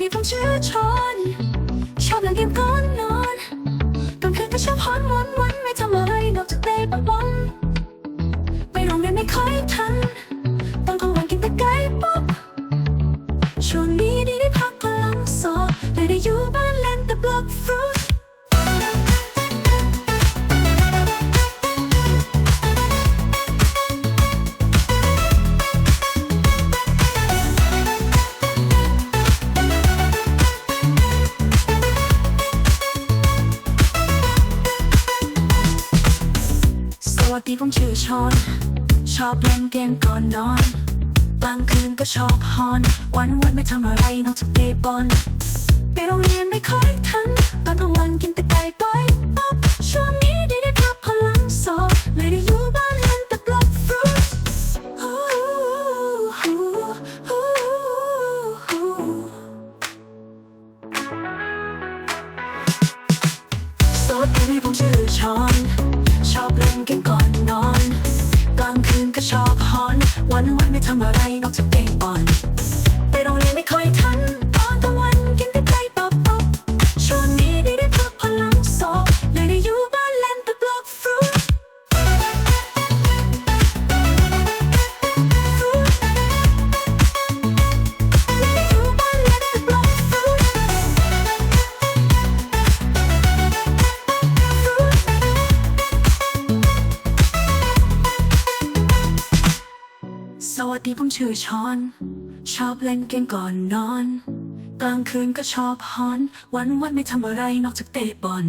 ดีผมชื่อชอนชอบเล่นเกมก่อนนอนกลางคืนก็ชอบฮอนวันวันไม่ทำอะไรนอกจากเตะบอลบอลไปโรงเรียนไม่ค่อยทัน ตอนกลางวันกินแต่ไก่ป๊อบช่วงนี้ดีได้พักพลังสอบเลยได้อยู่บ้านเล่นแต่บล็อกฟรุต วัสดีผมชื่อชอน ชอบเล่นเกมก่อนนอนกลางคืนก็ชอบฮอน วันวันไม่ทำอะไรนอกจากเตะบอลไปโรงเรียนไม่ค่อยทัน ตอนกลางวันกินแต่ไก่ป๊อยป๊อบช่วงนี้ได้ได้พักพลังสอบเลยได้อยู่บ้านเล่นแต่บล็อกฟรุตฮู้ฮู้ฮู้ฮู้สวัสดีผมชื่อึงก็ชอบฮอน วันวันไม่ทำอะไรนอกจากเตะบอล วัสดีผมชื่อชอน ชอบเล่นเกมก่อนนอน กลางคืนก็ชอบฮอน วันวันไม่ทำอะไรนอกจากเตะบอล